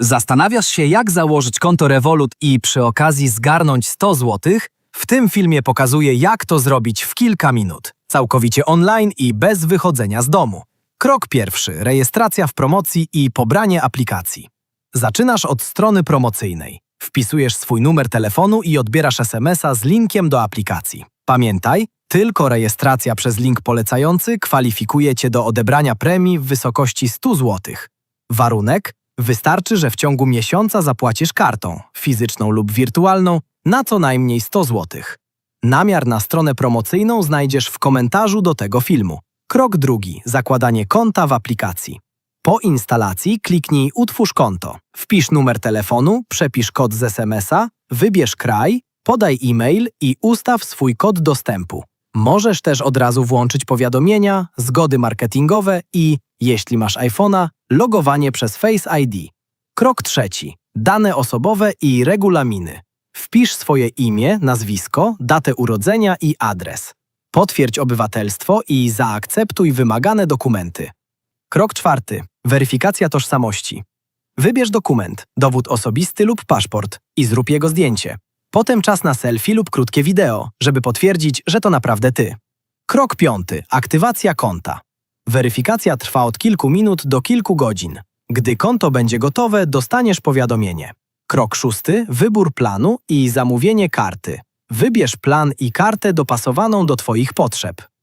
Zastanawiasz się, jak założyć konto Revolut i przy okazji zgarnąć 100 zł? W tym filmie pokazuję, jak to zrobić w kilka minut. Całkowicie online i bez wychodzenia z domu. Krok pierwszy. Rejestracja w promocji i pobranie aplikacji. Zaczynasz od strony promocyjnej. Wpisujesz swój numer telefonu i odbierasz SMS-a z linkiem do aplikacji. Pamiętaj, tylko rejestracja przez link polecający kwalifikuje Cię do odebrania premii w wysokości 100 zł. Warunek? Wystarczy, że w ciągu miesiąca zapłacisz kartą, fizyczną lub wirtualną, na co najmniej 100 zł. Namiar na stronę promocyjną znajdziesz w komentarzu do tego filmu. Krok drugi. Zakładanie konta w aplikacji. Po instalacji kliknij Utwórz konto. Wpisz numer telefonu, przepisz kod z SMS-a, wybierz kraj, podaj e-mail i ustaw swój kod dostępu. Możesz też od razu włączyć powiadomienia, zgody marketingowe i, jeśli masz iPhone'a, logowanie przez Face ID. Krok trzeci. Dane osobowe i regulaminy. Wpisz swoje imię, nazwisko, datę urodzenia i adres. Potwierdź obywatelstwo i zaakceptuj wymagane dokumenty. Krok czwarty. Weryfikacja tożsamości. Wybierz dokument, dowód osobisty lub paszport i zrób jego zdjęcie. Potem czas na selfie lub krótkie wideo, żeby potwierdzić, że to naprawdę ty. Krok piąty. Aktywacja konta. Weryfikacja trwa od kilku minut do kilku godzin. Gdy konto będzie gotowe, dostaniesz powiadomienie. Krok szósty. Wybór planu i zamówienie karty. Wybierz plan i kartę dopasowaną do Twoich potrzeb.